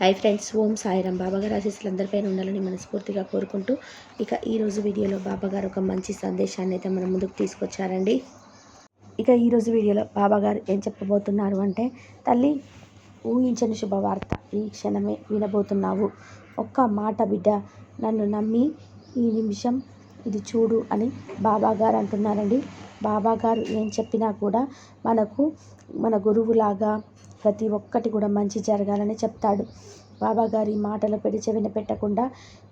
Hi friends ఓం సాయిరామ్. బాబాగారు ఆశీస్సులు అందరిపైన ఉండాలని మనస్ఫూర్తిగా కోరుకుంటూ ఇక ఈరోజు వీడియోలో బాబాగారు ఒక మంచి సందేశాన్ని అయితే మన ముందుకు తీసుకొచ్చారండి. ఇక ఈరోజు వీడియోలో బాబాగారు ఏం చెప్పబోతున్నారు అంటే తల్లి ఊహించని శుభవార్త. ఈ క్షణమే వినబోతున్నావు. ఒక్క మాట బిడ్డ నన్ను నమ్మి ఈ నిమిషం ఇది చూడు అని బాబాగారు అంటున్నారండి. బాబాగారు ఏం చెప్పినా కూడా మనకు మన గురువులాగా ప్రతి ఒక్కటి కూడా మంచి జరగాలని చెప్తాడు. బాబాగారి మాటలు పెడి చెవిన పెట్టకుండా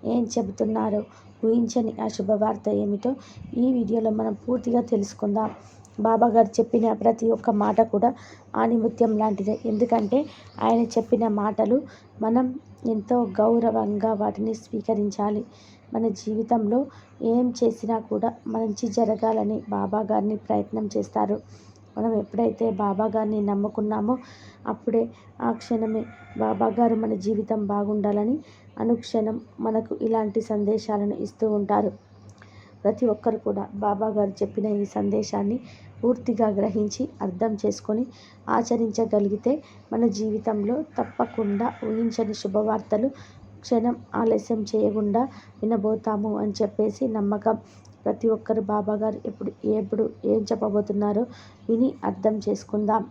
ఏం చెబుతున్నారో ఊహించని ఆ శుభవార్త ఏమిటో ఈ వీడియోలో మనం పూర్తిగా తెలుసుకుందాం. బాబాగారు చెప్పిన ప్రతి ఒక్క మాట కూడా ఆనిముత్యం లాంటిదే. ఎందుకంటే ఆయన చెప్పిన మాటలు మనం ఎంతో గౌరవంగా వాటిని స్వీకరించాలి. మన జీవితంలో ఏం చేసినా కూడా మంచి జరగాలని బాబా గారిని ప్రయత్నం చేస్తారు. మనం ఎప్పుడైతే బాబాగారిని నమ్ముకున్నామో అప్పుడే ఆ క్షణమే బాబాగారు మన జీవితం బాగుండాలని అనుక్షణం మనకు ఇలాంటి సందేశాలను ఇస్తూ ఉంటారు. ప్రతి ఒక్కరు కూడా బాబాగారు చెప్పిన ఈ సందేశాన్ని పూర్తిగా గ్రహించి అర్థం చేసుకొని ఆచరించగలిగితే మన జీవితంలో తప్పకుండా ఊహించని శుభవార్తలు క్షణం ఆలస్యం చేయకుండా వినబోతాము అని చెప్పేసి నమ్మకం. ప్రతి ఒక్కరు బాబాగారు ఎప్పుడు ఎప్పుడు ఏం చెప్పబోతున్నారో విని అర్థం చేసుకుందాం.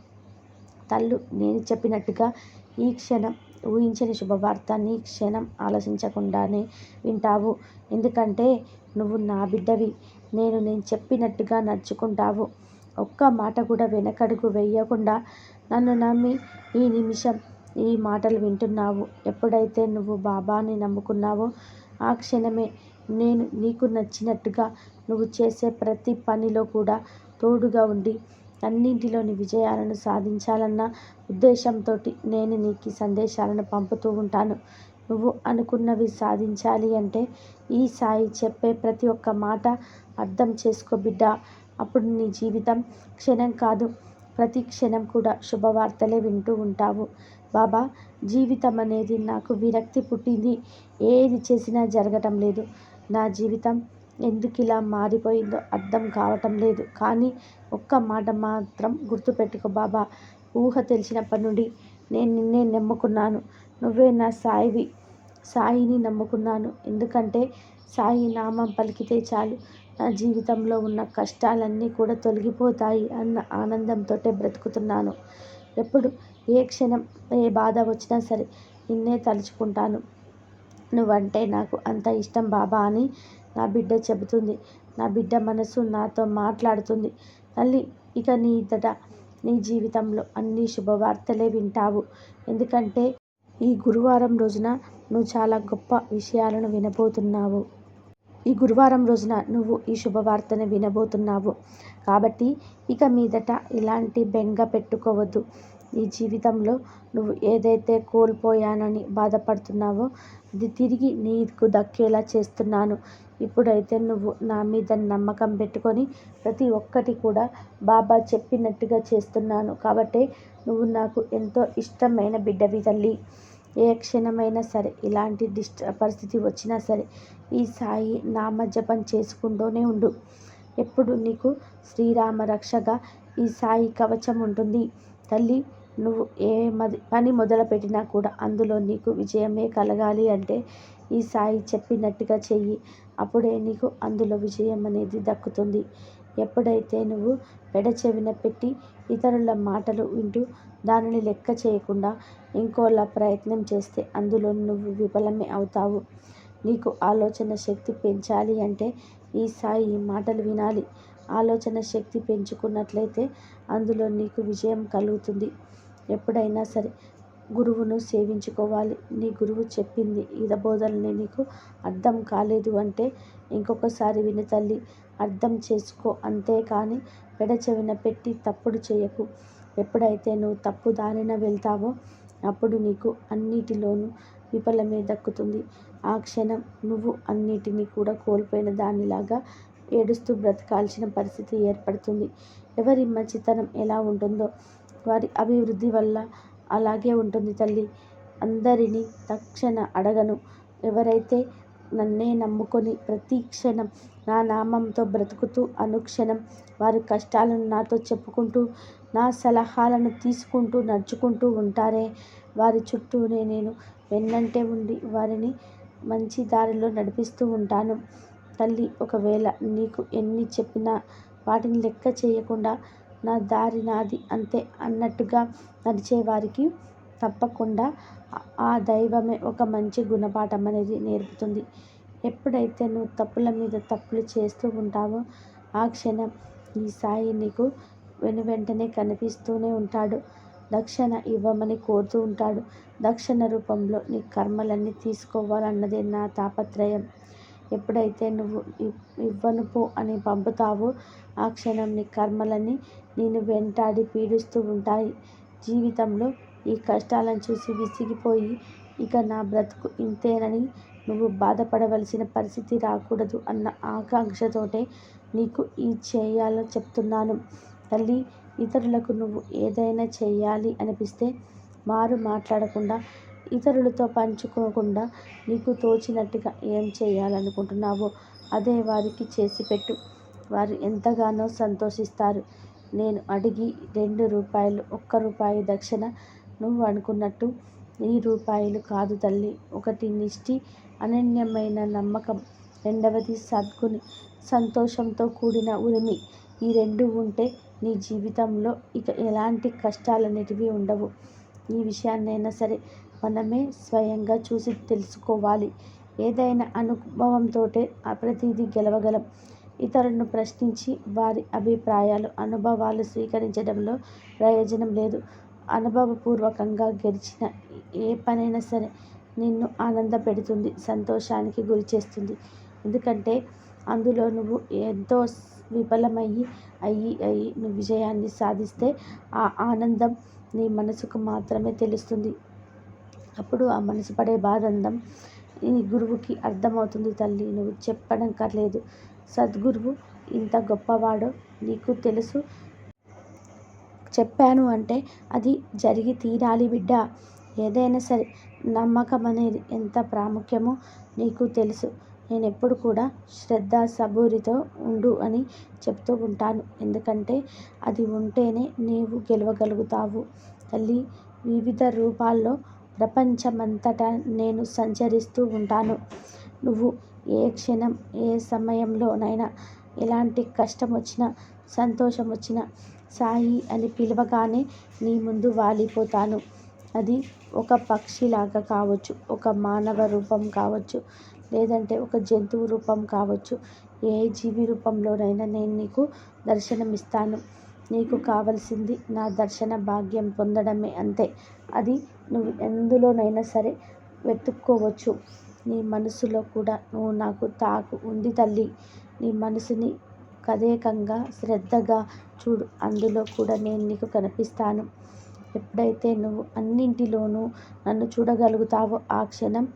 తల్లు నేను చెప్పినట్టుగా ఈ క్షణం ఊహించని శుభవార్తని క్షణం ఆలోచించకుండానే వింటావు. ఎందుకంటే నువ్వు నా బిడ్డవి నేను నేను చెప్పినట్టుగా నడుచుకుంటావు. ఒక్క మాట కూడా వెనకడుగు వేయకుండా నన్ను నమ్మి ఈ నిమిషం ఈ మాటలు వింటున్నావు. ఎప్పుడైతే నువ్వు బాబాని నమ్ముకున్నావో ఆ క్షణమే నేను నీకు నచ్చినట్టుగా నువ్వు చేసే ప్రతి పనిలో కూడా తోడుగా ఉండి అన్నింటిలోని విజయాలను సాధించాలన్న ఉద్దేశంతో నేను నీకు సందేశాలను పంపుతూ ఉంటాను. నువ్వు అనుకున్నవి సాధించాలి అంటే ఈ సాయి చెప్పే ప్రతి ఒక్క మాట అర్థం చేసుకో బిడ్డ. అప్పుడు నీ జీవితం క్షణం కాదు ప్రతి క్షణం కూడా శుభవార్తలే వింటూ ఉంటావు. బాబా జీవితం అనేది నాకు విరక్తి పుట్టింది. ఏది చేసినా జరగటం లేదు. నా జీవితం ఎందుకు ఇలా మారిపోయిందో అర్థం కావటం లేదు. కానీ ఒక్క మాట మాత్రం గుర్తుపెట్టుకో బాబా. ఊహ తెలిసినప్పటి నుండి నేను నిన్నే నమ్ముకున్నాను. నువ్వే నా సాయివి సాయిని నమ్ముకున్నాను. ఎందుకంటే సాయి నామం పలికితే చాలు. నా జీవితంలో ఉన్న కష్టాలన్నీ కూడా తొలగిపోతాయి అన్న ఆనందంతో బ్రతుకుతున్నాను. ఎప్పుడు ఏ క్షణం ఏ బాధ వచ్చినా సరే నిన్నే తలుచుకుంటాను. నువ్వంటే నాకు అంత ఇష్టం బాబా అని నా బిడ్డ చెబుతుంది. నా బిడ్డ మనసు నాతో మాట్లాడుతుంది. తల్లి ఇక నీ ఇద్దట నీ జీవితంలో అన్ని శుభవార్తలే వింటావు. ఎందుకంటే ఈ గురువారం రోజున నువ్వు చాలా గొప్ప విషయాలను వినబోతున్నావు. ఈ గురువారం రోజున నువ్వు ఈ శుభవార్తను వినబోతున్నావు. కాబట్టి ఇక మీదట ఇలాంటి బెంగ పెట్టుకోవద్దు. నీ జీవితంలో నువ్వు ఏదైతే కోల్పోయానని బాధపడుతున్నావో అది తిరిగి నీకు దక్కేలా చేస్తున్నాను. ఇప్పుడైతే నువ్వు నా మీద నమ్మకం పెట్టుకొని ప్రతి ఒక్కటి కూడా బాబా చెప్పినట్టుగా చేస్తున్నాను. కాబట్టి నువ్వు నాకు ఎంతో ఇష్టమైన బిడ్డవి తల్లి. ఏ క్షణమైనా సరే ఇలాంటి డిస్ట పరిస్థితి వచ్చినా సరే ఈ సాయి నామ జపం చేసుకుంటూనే ఉండు. ఎప్పుడు నీకు శ్రీరామ రక్షగా ఈ సాయి కవచం ఉంటుంది. తల్లి నువ్వు ఏ మది పని మొదలుపెట్టినా కూడా అందులో నీకు విజయమే కలగాలి అంటే ఈ సాయి చెప్పినట్టుగా చెయ్యి. అప్పుడే నీకు అందులో విజయం అనేది దక్కుతుంది. ఎప్పుడైతే నువ్వు పెడచెవిన పెట్టి ఇతరుల మాటలు వింటూ దానిని లెక్క చేయకుండా ఇంకోలా ప్రయత్నం చేస్తే అందులో నువ్వు విఫలమే అవుతావు. నీకు ఆలోచన శక్తి పెంచాలి అంటే ఈ సాయి మాటలు వినాలి. ఆలోచన శక్తి పెంచుకున్నట్లయితే అందులో నీకు విజయం కలుగుతుంది. ఎప్పుడైనా సరే గురువును సేవించుకోవాలి. నీ గురువు చెప్పింది బోధనని నీకు అర్థం కాలేదు అంటే ఇంకొకసారి విని తల్లి అర్థం చేసుకో అంతేకాని పెడచెవిన పెట్టి తప్పుడు చేయకు. ఎప్పుడైతే నువ్వు తప్పు దారిన వెళ్తావో అప్పుడు నీకు అన్నిటిలోనూ విఫలమే దక్కుతుంది. ఆ క్షణం నువ్వు అన్నిటినీ కూడా కోల్పోయిన దానిలాగా ఏడుస్తూ బ్రతకాల్సిన పరిస్థితి ఏర్పడుతుంది. ఎవరి మంచితనం ఎలా ఉంటుందో వారి అభివృద్ధి వల్ల అలాగే ఉంటుంది తల్లి. అందరినీ తక్షణ అడగను. ఎవరైతే నన్నే నమ్ముకొని ప్రతి క్షణం నా నామంతో బ్రతుకుతూ అనుక్షణం వారి కష్టాలను నాతో చెప్పుకుంటూ నా సలహాలను తీసుకుంటూ నడుచుకుంటూ ఉంటారే. వారి చుట్టూనే నేను వెన్నంటే ఉండి వారిని మంచి దారిలో నడిపిస్తూ ఉంటాను. తల్లి ఒకవేళ నీకు ఎన్ని చెప్పినా వాటిని లెక్క చేయకుండా నా దారి నాది అంతే అన్నట్టుగా నడిచేవారికి తప్పకుండా ఆ దైవమే ఒక మంచి గుణపాఠం అనేది నేర్పుతుంది. ఎప్పుడైతే నువ్వు తప్పుల మీద తప్పులు చేస్తూ ఉంటావో ఆ క్షణం ఈ సాయి నీకు వెనువెంటనే కనిపిస్తూనే ఉంటాడు. దక్షిణ ఇవ్వమని కోరుతూ ఉంటాడు. దక్షిణ రూపంలో నీ కర్మలన్నీ తీసుకోవాలన్నదే నా తాపత్రయం. ఎప్పుడైతే నువ్వు ఇవ్వను పో అని పంపుతావో ఆ క్షణం నీ కర్మలన్నీ నేను వెంటాడి పీడిస్తూ ఉంటాయి. జీవితంలో ఈ కష్టాలను చూసి విసిగిపోయి ఇక నా బ్రతుకు ఇంతేనని నువ్వు బాధపడవలసిన పరిస్థితి రాకూడదు అన్న ఆకాంక్షతోటే నీకు ఈ చేయాలో చెప్తున్నాను. తల్లి ఇతరులకు నువ్వు ఏదైనా చేయాలి అనిపిస్తే మారు మాట్లాడకుండా ఇతరులతో పంచుకోకుండా నీకు తోచినట్టుగా ఏం చేయాలనుకుంటున్నావో అదే వారికి చేసి పెట్టు వారు ఎంతగానో సంతోషిస్తారు. నేను అడిగి రెండు రూపాయలు ఒక్క రూపాయి దక్షిణ నువ్వు అనుకున్నట్టు ఈ రూపాయలు కాదు తల్లి. ఒకటి నిష్టి అనన్యమైన నమ్మకం. రెండవది సద్గుని సంతోషంతో కూడిన ఉరిమి. ఈ రెండు ఉంటే నీ జీవితంలో ఇక ఎలాంటి కష్టాలనేటివి ఉండవు. ఈ విషయాన్నైనా సరే మనమే స్వయంగా చూసి తెలుసుకోవాలి. ఏదైనా అనుభవంతో ప్రతిదీ గెలవగలం. ఇతరులను ప్రశ్నించి వారి అభిప్రాయాలు అనుభవాలు స్వీకరించడంలో ప్రయోజనం లేదు. అనుభవపూర్వకంగా గెలిచిన ఏ పనైనా సరే నిన్ను ఆనందపెడుతుంది సంతోషానికి గురి చేస్తుంది. ఎందుకంటే అందులో నువ్వు ఎంతో విఫలమయ్యి అయ్యి అయ్యి నువ్వు విజయాన్ని సాధిస్తే ఆ ఆనందం నీ మనసుకు మాత్రమే తెలుస్తుంది. అప్పుడు ఆ మనసు పడే బాధందం ఈ గురువుకి అర్థమవుతుంది తల్లి. నువ్వు చెప్పడం కర్లేదు. సద్గురువు ఇంత గొప్పవాడో నీకు తెలుసు? చెప్పాను అంటే అది జరిగి తీరాలి బిడ్డ. ఏదైనా సరే నమ్మకం అనేది ఎంత ప్రాముఖ్యమో నీకు తెలుసు. నేను ఎప్పుడు కూడా శ్రద్ధ సబూరితో ఉండు అని చెప్తూ ఉంటాను. ఎందుకంటే అది ఉంటేనే నీవు గెలవగలుగుతావు. తల్లి వివిధ రూపాల్లో ప్రపంచమంతటా నేను సంచరిస్తూ ఉంటాను. నువ్వు ఏ క్షణం ఏ సమయంలోనైనా ఎలాంటి కష్టం వచ్చినా సంతోషం వచ్చినా సాయి అని పిలవగానే నీ ముందు వాలిపోతాను. అది ఒక పక్షిలాగా కావచ్చు ఒక మానవ రూపం కావచ్చు లేదంటే ఒక జంతువు రూపం కావచ్చు. ఏ జీవి రూపంలోనైనా నేను నీకు దర్శనమిస్తాను. నీకు కావలసింది నా దర్శన భాగ్యం పొందడమే అంతే. అది నువ్వు ఎందులోనైనా సరే వెతుక్కోవచ్చు. నీ మనసులో కూడా నువ్వు నాకు తాకు. ఉంది తల్లి నీ మనసుని కదేకంగా శ్రద్ధగా చూడు. అందులో కూడా నేను నీకు కనిపిస్తాను. ఎప్పుడైతే నువ్వు అన్నింటిలోనూ నన్ను చూడగలుగుతావో ఆ క్షణం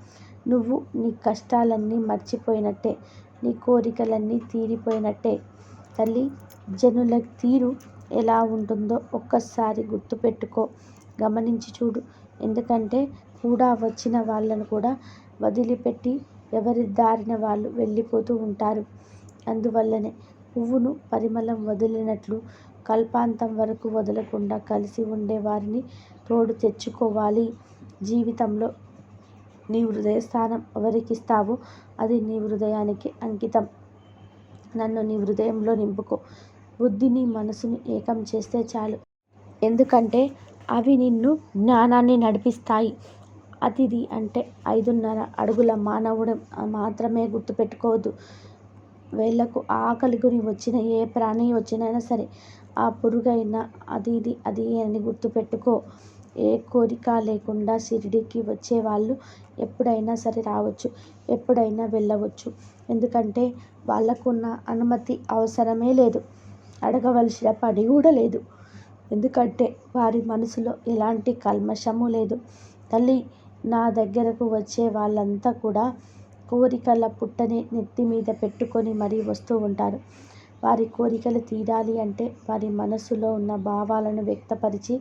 నువ్వు నీ కష్టాలన్నీ మర్చిపోయినట్టే నీ కోరికలన్నీ తీరిపోయినట్టే. తల్లి జనుల తీరు ఎలా ఉంటుందో ఒక్కసారి గుర్తుపెట్టుకో. గమనించి చూడు. ఎందుకంటే కూడా వచ్చిన వాళ్ళను కూడా వదిలిపెట్టి ఎవరి దారిన వాళ్ళు వెళ్ళిపోతూ ఉంటారు. అందువల్లనే పువ్వును పరిమళం వదిలినట్లు కల్పాంతం వరకు వదలకుండా కలిసి ఉండే వారిని తోడు తెచ్చుకోవాలి. జీవితంలో నీ హృదయ స్థానం ఎవరికిస్తావో అది నీ హృదయానికి అంకితం. నన్ను నీ హృదయంలో నింపుకో. బుద్ధిని మనసుని ఏకం చేస్తే చాలు. ఎందుకంటే అవి నిన్ను జ్ఞానాన్ని నడిపిస్తాయి. అతిథి అంటే ఐదున్నర అడుగుల మానవుడు మాత్రమే గుర్తుపెట్టుకోవద్దు. వేళ్ళకు ఆకలి గురి వచ్చిన ఏ ప్రాణి వచ్చినైనా సరే ఆ పురుగైనా అతిథి అది అని గుర్తుపెట్టుకో. ఏ కోరిక లేకుండా షిరిడీకి వచ్చేవాళ్ళు ఎప్పుడైనా సరే రావచ్చు ఎప్పుడైనా వెళ్ళవచ్చు. ఎందుకంటే వాళ్ళకున్న అనుమతి అవసరమే లేదు. అడగవలసిన పని కూడా లేదు. ఎందుకంటే వారి మనసులో ఎలాంటి కల్మషము లేదు. తల్లి నా దగ్గరకు వచ్చే వాళ్ళంతా కూడా కోరికల పుట్టని నెత్తి మీద పెట్టుకొని మరీ వస్తూ ఉంటారు. వారి కోరికలు తీరాలి అంటే వారి మనసులో ఉన్న భావాలను వ్యక్తపరిచి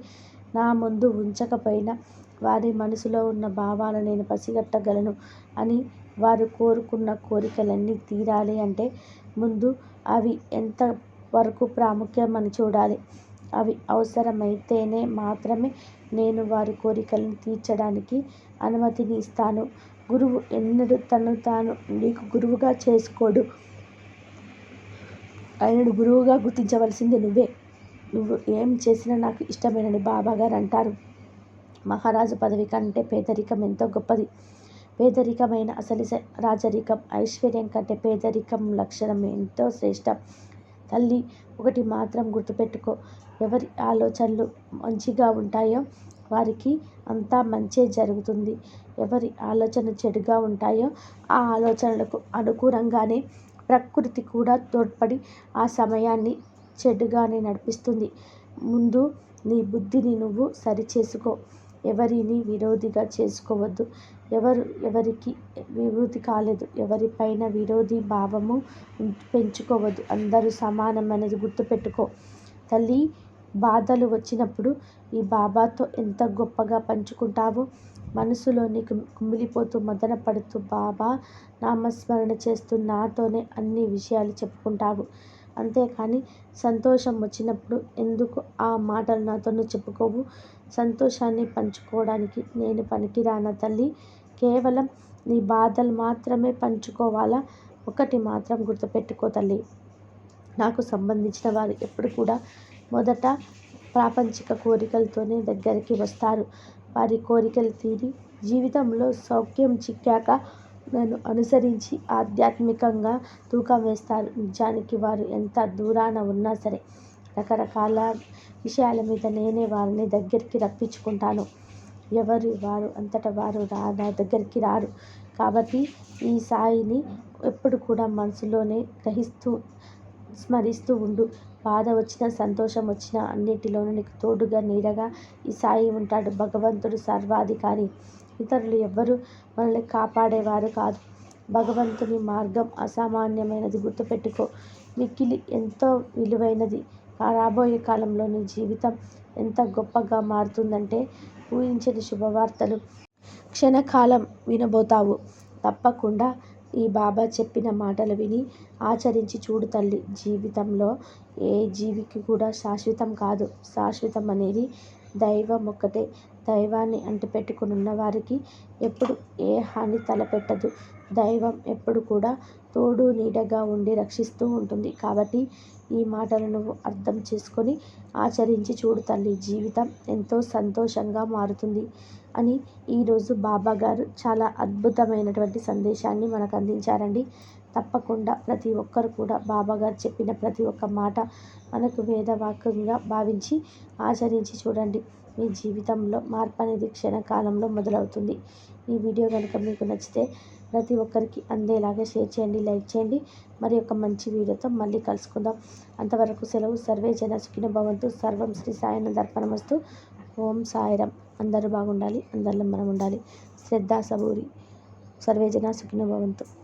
నా ముందు ఉంచకపోయినా వారి మనసులో ఉన్న భావాలను నేను పసిగట్టగలను అని వారు కోరుకున్న కోరికలన్నీ తీరాలి అంటే ముందు అవి ఎంత వరకు ప్రాముఖ్యమని చూడాలి. అవి అవసరమైతేనే మాత్రమే నేను వారి కోరికలను తీర్చడానికి అనుమతిని ఇస్తాను. గురువు ఎన్నడూ తను తాను నీకు గురువుగా చేసుకోడు. ఆయనను గురువుగా గుర్తించవలసింది నువ్వే. నువ్వు ఏం చేసినా నాకు ఇష్టమేనని బాబాగారు అంటారు. మహారాజు పదవి కంటే పేదరికం ఎంతో గొప్పది. పేదరికమైన అసలు రాజరికం ఐశ్వర్యం కంటే పేదరికం లక్షణం ఎంతో శ్రేష్టం. తల్లి ఒకటి మాత్రం గుర్తుపెట్టుకో. ఎవరి ఆలోచనలు మంచిగా ఉంటాయో వారికి అంతా మంచే జరుగుతుంది. ఎవరి ఆలోచన చెడుగా ఉంటాయో ఆ ఆలోచనలకు అనుకూలంగానే ప్రకృతి కూడా తోడ్పడి ఆ సమయాన్ని చెడుగానే నడిపిస్తుంది. ముందు నీ బుద్ధిని నువ్వు సరిచేసుకో. ఎవరిని విరోధిగా చేసుకోవద్దు. ఎవరు ఎవరికి విరోధి కాలేదు. ఎవరిపైన విరోధి భావము పెంచుకోవద్దు. అందరూ సమానమనేది గుర్తుపెట్టుకో. తల్లి బాధలు వచ్చినప్పుడు ఈ బాబాతో ఎంత గొప్పగా పంచుకుంటావో? మనసులోని కుమిలిపోతూ మదన పడుతూ బాబా నామస్మరణ చేస్తూ నాతోనే అన్ని విషయాలు చెప్పుకుంటావు. అంతేకాని సంతోషం వచ్చినప్పుడు ఎందుకు ఆ మాటలు నాతోనూ చెప్పుకోవు? సంతోషాన్ని పంచుకోవడానికి నేను పనికిరానా తల్లి? కేవలం నీ బాధలు మాత్రమే పంచుకోవాలా? ఒకటి మాత్రం గుర్తుపెట్టుకో తల్లి. నాకు సంబంధించిన వారు ఎప్పుడు కూడా మొదట ప్రాపంచిక కోరికలతోనే దగ్గరికి వస్తారు. వారి కోరికలు తీరి జీవితంలో సౌఖ్యం చిక్కాక నన్ను అనుసరించి ఆధ్యాత్మికంగా తూకం వేస్తారు నిజానికి వారు ఎంత దూరాన ఉన్నా సరే రకరకాల విషయాల మీద నేనే వారిని దగ్గరికి రప్పించుకుంటాను. ఎవరు వారు అంతటా వారు రా నా దగ్గరికి రారు. కాబట్టి ఈ సాయిని ఎప్పుడు కూడా మనసులోనే గ్రహిస్తూ స్మరిస్తూ ఉండు. బాధ వచ్చినా సంతోషం వచ్చినా అన్నిటిలోనూ నీకు తోడుగా నీడగా ఈ సాయి ఉంటాడు. భగవంతుడు సర్వాధికారి. ఇతరులు ఎవ్వరు మనల్ని కాపాడేవారు కాదు. భగవంతుని మార్గం అసామాన్యమైనది. గుర్తుపెట్టుకో మిక్కిలి ఎంతో విలువైనది. రాబోయే కాలంలో నీ జీవితం ఎంత గొప్పగా మారుతుందంటే ఊహించని శుభవార్తలు క్షణకాలం వినబోతావు. తప్పకుండా ఈ బాబా చెప్పిన మాటలు విని ఆచరించి చూడు తల్లి జీవితంలో ఏ జీవికి కూడా శాశ్వతం కాదు. శాశ్వతం అనేది దైవం ఒక్కటే దైవాన్ని అంటిపెట్టుకుని ఉన్న వారికి ఎప్పుడు ఏ హాని తలపెట్టదు. దైవం ఎప్పుడు కూడా తోడు నీడగా ఉండి రక్షిస్తూ ఉంటుంది. కాబట్టి ఈ మాటలు నువ్వు అర్థం చేసుకొని ఆచరించి చూడు తల్లి జీవితం ఎంతో సంతోషంగా మారుతుంది అని ఈరోజు బాబా గారు చాలా అద్భుతమైనటువంటి సందేశాన్ని మనకు అందించారండి. తప్పకుండా ప్రతి ఒక్కరు కూడా బాబాగారు చెప్పిన ప్రతి ఒక్క మాట మనకు వేదవాక్యంగా భావించి ఆచరించి చూడండి. మీ జీవితంలో మార్పు అనేది క్షణకాలంలో మొదలవుతుంది. ఈ వీడియో కనుక మీకు నచ్చితే ప్రతి ఒక్కరికి అందేలాగా షేర్ చేయండి లైక్ చేయండి. మరి ఒక మంచి వీడియోతో మళ్ళీ కలుసుకుందాం. అంతవరకు సెలవు. సర్వే జన సుఖిన భవంతు. సర్వం శ్రీ సాయన దర్పణమస్తు ఓం సాయిరం అందరూ బాగుండాలి. అందరిలో మనం ఉండాలి శ్రద్ధా సబూరి. సర్వే జన సుఖిన భవంతు.